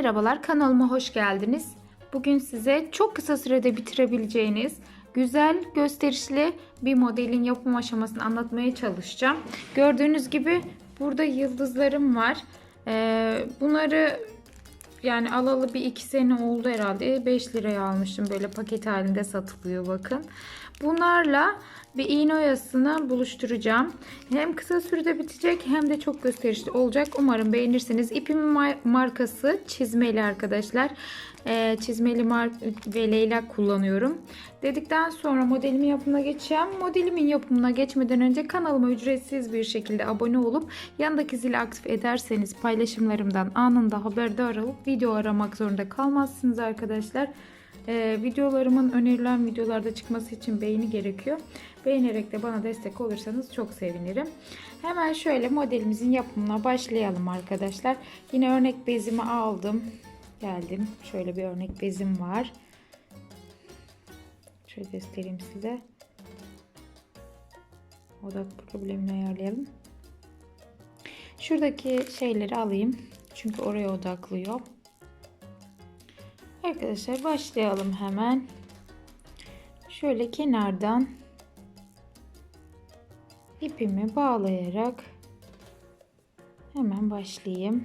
Merhabalar kanalıma hoş geldiniz. Bugün size çok kısa sürede bitirebileceğiniz güzel gösterişli bir modelin yapım aşamasını anlatmaya çalışacağım. Gördüğünüz gibi burada yıldızlarım var. Ee, bunları yani alalı bir iki sene oldu herhalde. 5 liraya almıştım böyle paket halinde satılıyor bakın. Bunlarla bir iğne oyasını buluşturacağım. Hem kısa sürede bitecek hem de çok gösterişli olacak. Umarım beğenirsiniz. İpimin mar- markası çizmeli arkadaşlar. Ee, çizmeli mark ve leylak kullanıyorum. Dedikten sonra modelimin yapımına geçeceğim. Modelimin yapımına geçmeden önce kanalıma ücretsiz bir şekilde abone olup yanındaki zili aktif ederseniz paylaşımlarımdan anında haberdar olup video aramak zorunda kalmazsınız arkadaşlar. Ee, videolarımın önerilen videolarda çıkması için beğeni gerekiyor. Beğenerek de bana destek olursanız çok sevinirim. Hemen şöyle modelimizin yapımına başlayalım arkadaşlar. Yine örnek bezimi aldım. Geldim. Şöyle bir örnek bezim var. Şöyle göstereyim size. Odak problemini ayarlayalım. Şuradaki şeyleri alayım. Çünkü oraya odaklıyor. Arkadaşlar başlayalım hemen. Şöyle kenardan ipimi bağlayarak hemen başlayayım.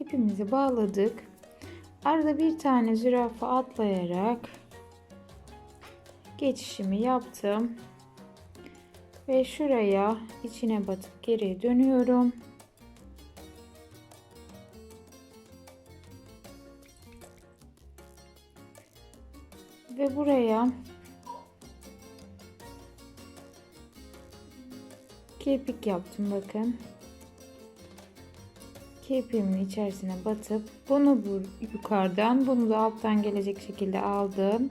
İpimizi bağladık. Arada bir tane zürafa atlayarak geçişimi yaptım. Ve şuraya içine batıp geri dönüyorum. Ve buraya kirpik yaptım bakın. Kirpiğimin içerisine batıp bunu bu yukarıdan bunu da alttan gelecek şekilde aldım.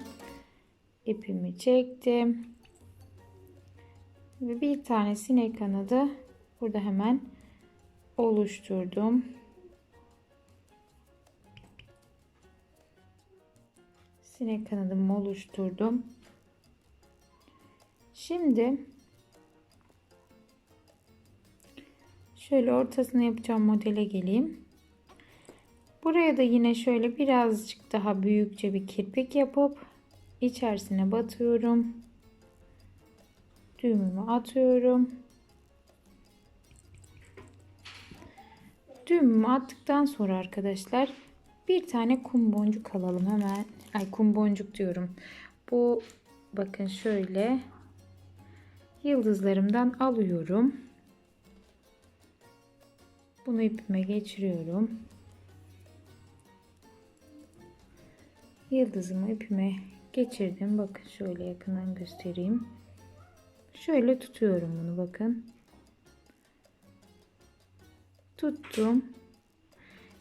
İpimi çektim. Ve bir tane sinek kanadı burada hemen oluşturdum. Sinek kanadımı oluşturdum. Şimdi şöyle ortasına yapacağım modele geleyim. Buraya da yine şöyle birazcık daha büyükçe bir kirpik yapıp içerisine batıyorum. Düğümümü atıyorum. Düğümümü attıktan sonra arkadaşlar bir tane kum boncuk alalım hemen. Ay kum boncuk diyorum. Bu bakın şöyle yıldızlarımdan alıyorum. Bunu ipime geçiriyorum. Yıldızımı ipime geçirdim. Bakın şöyle yakından göstereyim. Şöyle tutuyorum bunu bakın. Tuttum.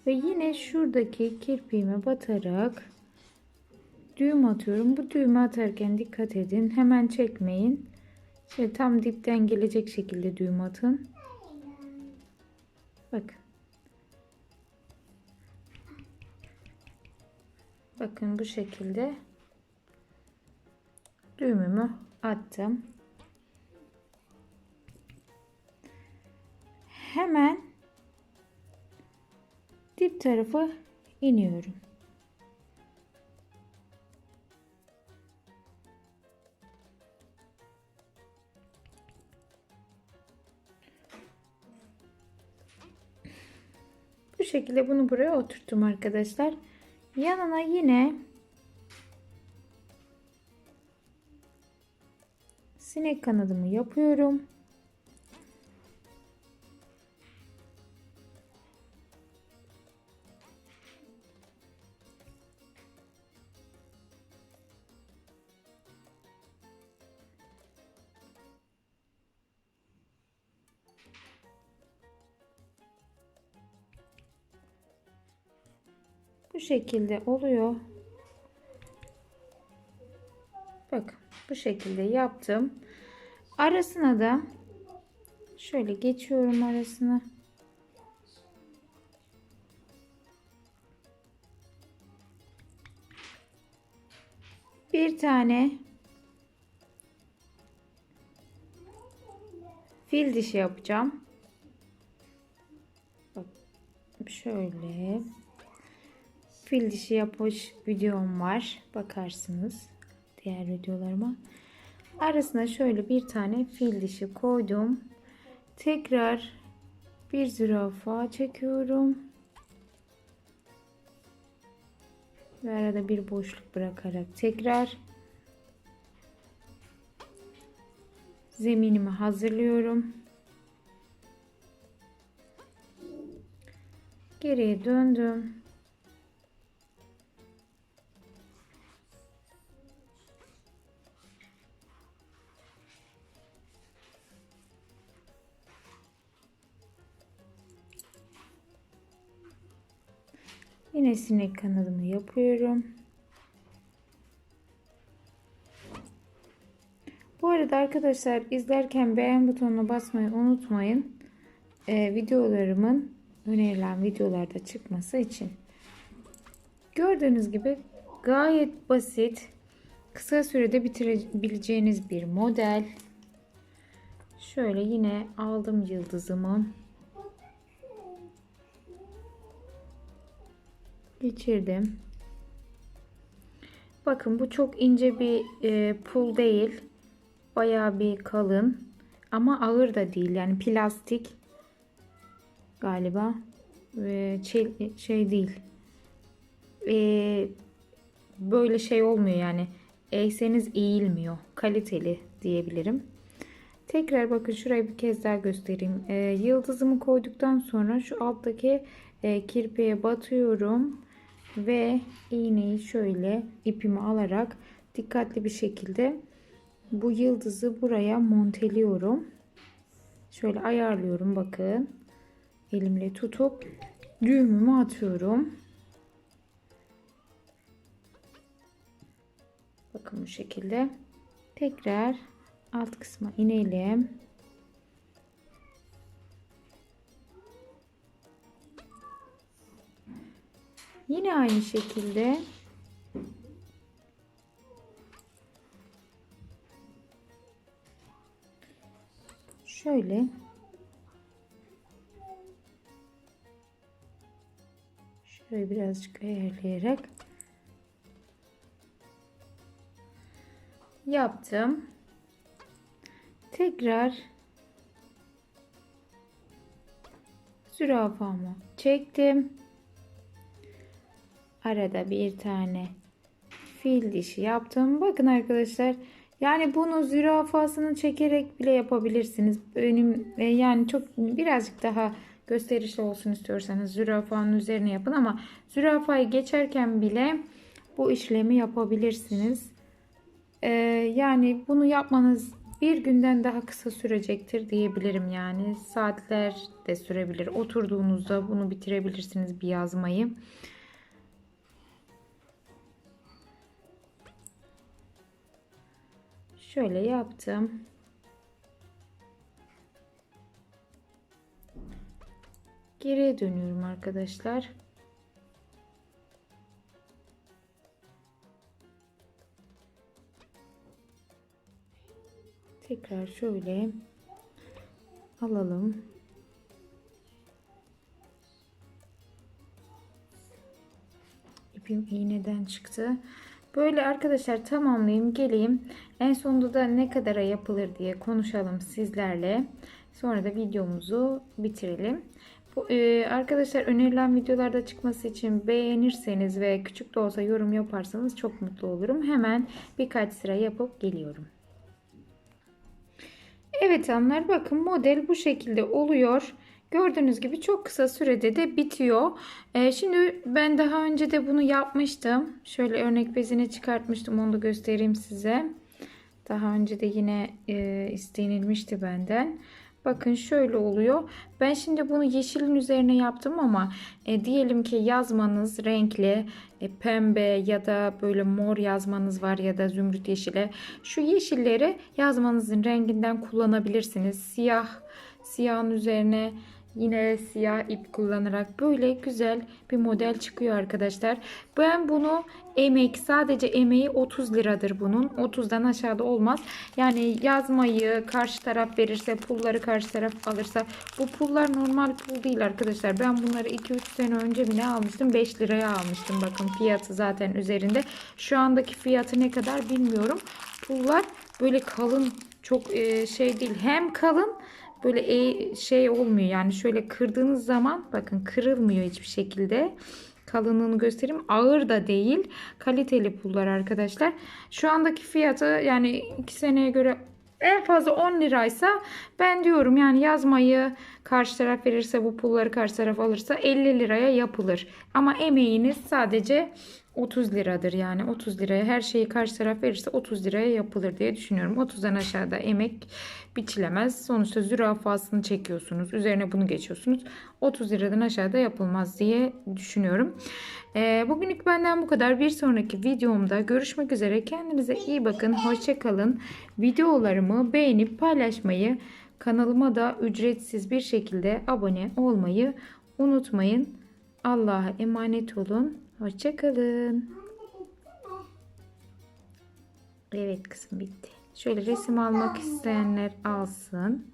Ve yine şuradaki kirpiğime batarak düğüm atıyorum. Bu düğümü atarken dikkat edin. Hemen çekmeyin. Şöyle tam dipten gelecek şekilde düğüm atın. Bakın. Bakın bu şekilde düğümümü attım. Hemen dip tarafı iniyorum. Bu şekilde bunu buraya oturttum arkadaşlar. Yanına yine sinek kanadımı yapıyorum. Bu şekilde oluyor. Bak bu şekilde yaptım. Arasına da şöyle geçiyorum arasına. bir tane fil dişi yapacağım. Şöyle fil dişi yapış videom var. Bakarsınız diğer videolarıma. Arasına şöyle bir tane fil dişi koydum. Tekrar bir zürafa çekiyorum. Ve arada bir boşluk bırakarak tekrar zeminimi hazırlıyorum. Geriye döndüm. Yine sinek kanadımı yapıyorum. Bu arada arkadaşlar izlerken beğen butonuna basmayı unutmayın. Ee, videolarımın önerilen videolarda çıkması için. Gördüğünüz gibi gayet basit, kısa sürede bitirebileceğiniz bir model. Şöyle yine aldım yıldızımı. Geçirdim. Bakın bu çok ince bir e, pul değil. Bayağı bir kalın. Ama ağır da değil. Yani plastik galiba. Ve şey, şey değil. E, böyle şey olmuyor yani. Eğseniz eğilmiyor. Kaliteli diyebilirim. Tekrar bakın şurayı bir kez daha göstereyim. E, yıldızımı koyduktan sonra şu alttaki e, kirpiğe batıyorum ve iğneyi şöyle ipimi alarak dikkatli bir şekilde bu yıldızı buraya monteliyorum. Şöyle ayarlıyorum bakın. Elimle tutup düğümümü atıyorum. Bakın bu şekilde. Tekrar alt kısma inelim. Yine aynı şekilde. Şöyle. Şöyle birazcık ayarlayarak yaptım. Tekrar zürafamı çektim arada bir tane fil dişi yaptım. Bakın arkadaşlar yani bunu zürafasını çekerek bile yapabilirsiniz. Benim e, yani çok birazcık daha gösterişli olsun istiyorsanız zürafanın üzerine yapın ama zürafayı geçerken bile bu işlemi yapabilirsiniz. Ee, yani bunu yapmanız bir günden daha kısa sürecektir diyebilirim yani saatler de sürebilir. Oturduğunuzda bunu bitirebilirsiniz bir yazmayı. Şöyle yaptım. Geriye dönüyorum arkadaşlar. Tekrar şöyle alalım. İpim iğneden çıktı. Böyle arkadaşlar tamamlayayım geleyim. En sonunda da ne kadara yapılır diye konuşalım sizlerle. Sonra da videomuzu bitirelim. Bu, e, arkadaşlar önerilen videolarda çıkması için beğenirseniz ve küçük de olsa yorum yaparsanız çok mutlu olurum. Hemen birkaç sıra yapıp geliyorum. Evet hanımlar bakın model bu şekilde oluyor. Gördüğünüz gibi çok kısa sürede de bitiyor. Ee, şimdi ben daha önce de bunu yapmıştım. Şöyle örnek bezini çıkartmıştım. Onu da göstereyim size. Daha önce de yine e, istenilmişti benden. Bakın şöyle oluyor. Ben şimdi bunu yeşilin üzerine yaptım ama e, diyelim ki yazmanız renkli e, pembe ya da böyle mor yazmanız var ya da zümrüt yeşile. Şu yeşilleri yazmanızın renginden kullanabilirsiniz. Siyah, siyahın üzerine Yine siyah ip kullanarak böyle güzel bir model çıkıyor arkadaşlar. Ben bunu emek sadece emeği 30 liradır bunun. 30'dan aşağıda olmaz. Yani yazmayı karşı taraf verirse pulları karşı taraf alırsa bu pullar normal pul değil arkadaşlar. Ben bunları 2-3 sene önce mi ne almıştım? 5 liraya almıştım. Bakın fiyatı zaten üzerinde. Şu andaki fiyatı ne kadar bilmiyorum. Pullar böyle kalın çok e, şey değil. Hem kalın böyle e, şey olmuyor. Yani şöyle kırdığınız zaman bakın kırılmıyor hiçbir şekilde. Kalınlığını göstereyim. Ağır da değil. Kaliteli pullar arkadaşlar. Şu andaki fiyatı yani 2 seneye göre en fazla 10 liraysa ben diyorum yani yazmayı karşı taraf verirse bu pulları karşı taraf alırsa 50 liraya yapılır. Ama emeğiniz sadece 30 liradır yani 30 liraya her şeyi karşı taraf verirse 30 liraya yapılır diye düşünüyorum. 30'dan aşağıda emek biçilemez. Sonuçta zürafasını çekiyorsunuz. Üzerine bunu geçiyorsunuz. 30 liradan aşağıda yapılmaz diye düşünüyorum. Ee, bugünlük benden bu kadar. Bir sonraki videomda görüşmek üzere. Kendinize iyi bakın. Hoşçakalın. Videolarımı beğenip paylaşmayı, kanalıma da ücretsiz bir şekilde abone olmayı unutmayın. Allah'a emanet olun. Hoşçakalın. Evet kızım bitti. Şöyle resim almak isteyenler alsın.